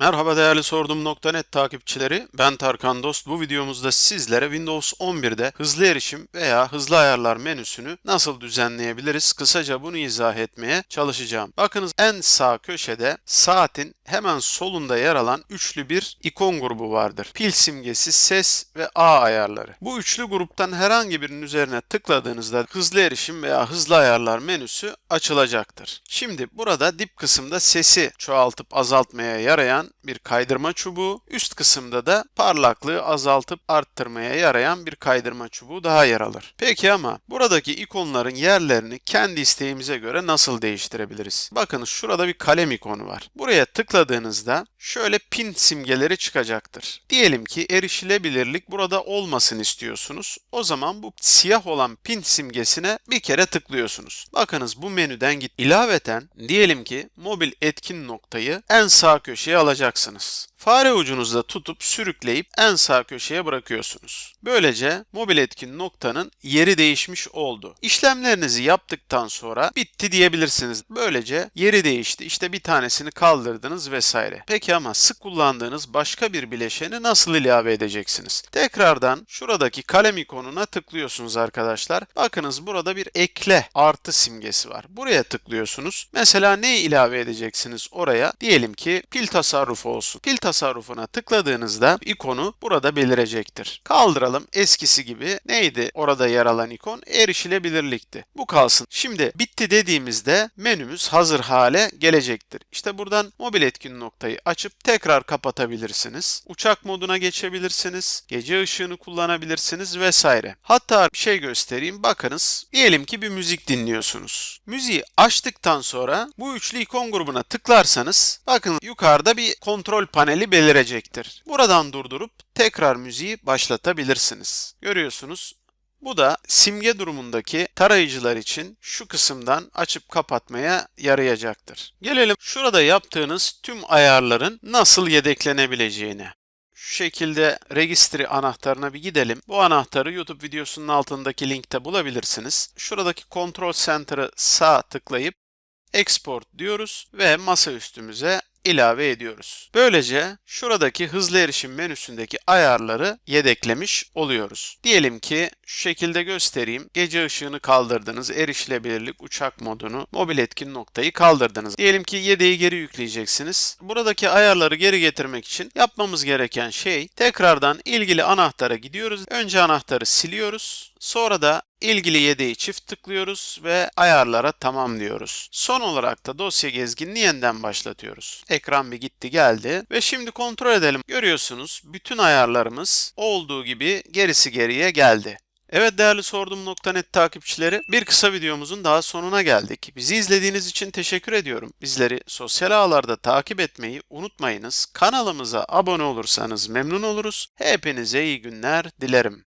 Merhaba değerli sordum.net takipçileri. Ben Tarkan Dost. Bu videomuzda sizlere Windows 11'de hızlı erişim veya hızlı ayarlar menüsünü nasıl düzenleyebiliriz? Kısaca bunu izah etmeye çalışacağım. Bakınız en sağ köşede saatin hemen solunda yer alan üçlü bir ikon grubu vardır. Pil simgesi, ses ve A ayarları. Bu üçlü gruptan herhangi birinin üzerine tıkladığınızda hızlı erişim veya hızlı ayarlar menüsü açılacaktır. Şimdi burada dip kısımda sesi çoğaltıp azaltmaya yarayan bir kaydırma çubuğu, üst kısımda da parlaklığı azaltıp arttırmaya yarayan bir kaydırma çubuğu daha yer alır. Peki ama buradaki ikonların yerlerini kendi isteğimize göre nasıl değiştirebiliriz? Bakınız şurada bir kalem ikonu var. Buraya tıkladığınızda şöyle pin simgeleri çıkacaktır. Diyelim ki erişilebilirlik burada olmasın istiyorsunuz. O zaman bu siyah olan pin simgesine bir kere tıklıyorsunuz. Bakınız bu menüden git. İlaveten diyelim ki mobil etkin noktayı en sağ köşeye alacaksınız. Fare ucunuzda tutup sürükleyip en sağ köşeye bırakıyorsunuz. Böylece mobil etkin noktanın yeri değişmiş oldu. İşlemlerinizi yaptıktan sonra bitti diyebilirsiniz. Böylece yeri değişti. İşte bir tanesini kaldırdınız vesaire. Peki ama sık kullandığınız başka bir bileşeni nasıl ilave edeceksiniz? Tekrardan şuradaki kalem ikonuna tıklıyorsunuz arkadaşlar. Bakınız burada bir ekle artı simgesi var. Buraya tıklıyorsunuz. Mesela ne ilave edeceksiniz oraya? Diyelim ki pil tasarrufu olsun. Pil tasarrufuna tıkladığınızda ikonu burada belirecektir. Kaldıralım eskisi gibi neydi orada yer alan ikon? Erişilebilirlikti. Bu kalsın. Şimdi bitti dediğimizde menümüz hazır hale gelecektir. İşte buradan mobil etkin noktayı açıp tekrar kapatabilirsiniz. Uçak moduna geçebilirsiniz. Gece ışığını kullanabilirsiniz vesaire. Hatta bir şey göstereyim. Bakınız. Diyelim ki bir müzik dinliyorsunuz. Müziği açtıktan sonra bu üçlü ikon grubuna tıklarsanız bakın yukarıda bir kontrol paneli belirecektir. Buradan durdurup tekrar müziği başlatabilirsiniz. Görüyorsunuz bu da simge durumundaki tarayıcılar için şu kısımdan açıp kapatmaya yarayacaktır. Gelelim şurada yaptığınız tüm ayarların nasıl yedeklenebileceğine. Şu şekilde registry anahtarına bir gidelim. Bu anahtarı YouTube videosunun altındaki linkte bulabilirsiniz. Şuradaki Control Center'ı sağ tıklayıp Export diyoruz ve masa üstümüze ilave ediyoruz. Böylece şuradaki hızlı erişim menüsündeki ayarları yedeklemiş oluyoruz. Diyelim ki şu şekilde göstereyim. Gece ışığını kaldırdınız, erişilebilirlik, uçak modunu, mobil etkin noktayı kaldırdınız. Diyelim ki yedeği geri yükleyeceksiniz. Buradaki ayarları geri getirmek için yapmamız gereken şey tekrardan ilgili anahtara gidiyoruz. Önce anahtarı siliyoruz. Sonra da ilgili yedeği çift tıklıyoruz ve ayarlara tamam diyoruz. Son olarak da dosya gezginini yeniden başlatıyoruz. Ekran bir gitti geldi ve şimdi kontrol edelim. Görüyorsunuz bütün ayarlarımız olduğu gibi gerisi geriye geldi. Evet değerli sordum.net takipçileri bir kısa videomuzun daha sonuna geldik. Bizi izlediğiniz için teşekkür ediyorum. Bizleri sosyal ağlarda takip etmeyi unutmayınız. Kanalımıza abone olursanız memnun oluruz. Hepinize iyi günler dilerim.